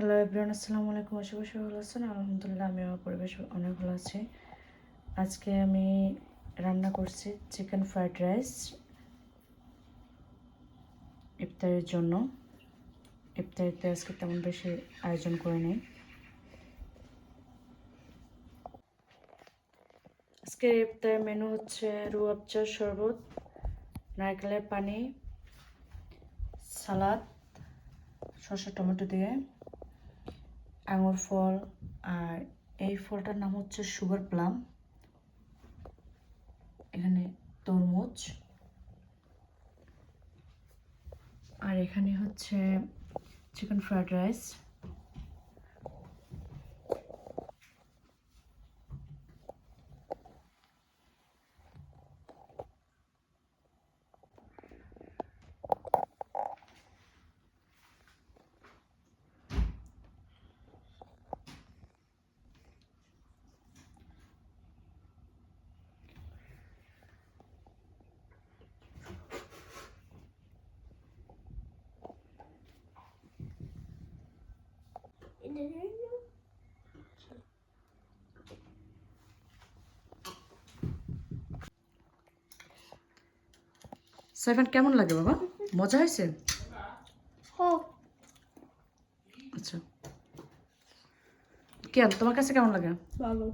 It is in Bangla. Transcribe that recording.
হ্যালো এভরিওয়ান আসসালামু আলাইকুম আশা করি ভালো আছেন। আলহামদুলিল্লাহ আমি আমার পরিবেশ অনেক ভালো আছি। আজকে আমি রান্না করছি চিকেন ফ্রাইড রাইস ইফতারের জন্য। ইফতারিতে আজকে তেমন বেশি আয়োজন করে নেই। আজকে ইফতারের মেনু হচ্ছে রু আফজার শরবত, নারকেলের পানি, সালাদ শসা টমেটো দিয়ে। আঙুর ফল আর এই ফলটার নাম হচ্ছে সুগার প্লাম। এখানে তরমুজ। আর এখানে হচ্ছে চিকেন ফ্রাইড রাইস। সাইফান কেমন লাগে বাবা? মজা হয়েছে? হোক আচ্ছা। কেন তোমার কাছে কেমন লাগে? ভালো।